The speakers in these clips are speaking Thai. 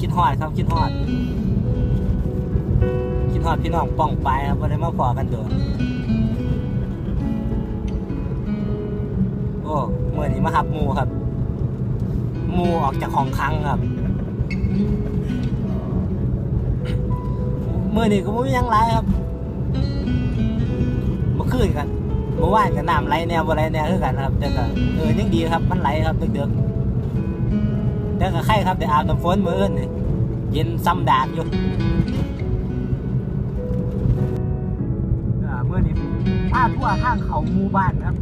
คิดฮอดครับคิดฮอด คิดฮอดพี่น้องป้องไปครับบ่ได้มาพอกันโดนโอ้เมื่อนี้มาหับมูครับ มูออกจากของคังครับเมื่อนี้ก็ไม่มียังไรครับมื่อคืนกันเมื่อวานก็น้ำไหลแนวบ่ไหลแนวคือกันครับแต่ก็เออยังดีครับมันไหลครับเดือ กๆแต่ก็ไข่ครับได้อาบน้ำฝนมืออื่นนี่เย็นซ้ำดากอยู่เมื่อนี้พาทั่วทางเขาหมู่บ้านครับ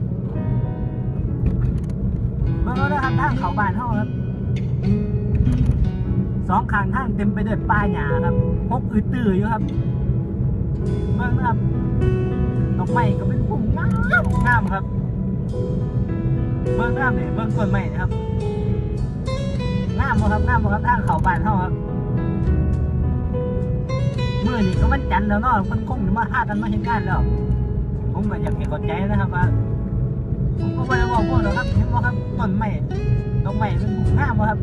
เมื่อแล้วครับทางเขาบ้านเฮาครับสองข้างทางเต็มไปด้วยป่าหญ้าครับพกอืดตื้ออยู่ครับเมื่อนะครับดอกไม้ก็เป็นพุ่มงามงามครับเบื้องงามเนี่ยเบื้องต้นไม้นะครับามบ่ครับงามบ่ครับทางเขาบ้านเฮาครับเมื่อนี้ก็วันจันทร์แล้วเนาะมันคงจะมาหากันมาเห็นงานแล้ว ผมก็อยากให้เข้าใจนะครับว่าผมก็ไม่ได้บอกพวกหรอกครับเห็นบ่ครับต้นไม้ดอกไม้เป็นงามบ่ครับ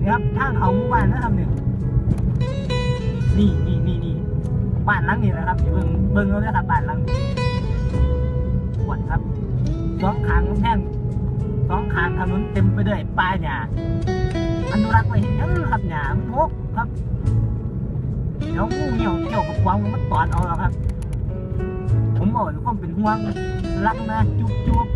นี่ครับทางเขาหมู่บ้านนะครับเนี่ยนี่นี่นี่นี่บ้านหลังนี้นะครับเบิ่งเบิ่งเอาเลยครับบ้านหลังนี้ปวดครับสองขางกำแพงสองขางถนนเต็มไปด้วยป่าหญ้า อนุรักษ์ไว้เห็นยังครับหญ้ามันรกครับเดี๋ยวงูเหี่ยวเกี่ยวกับควางมันตอดเอาแล้วครับ ผมบอกเลยความเป็นห่วงรักนะจุ๊บจุ๊บ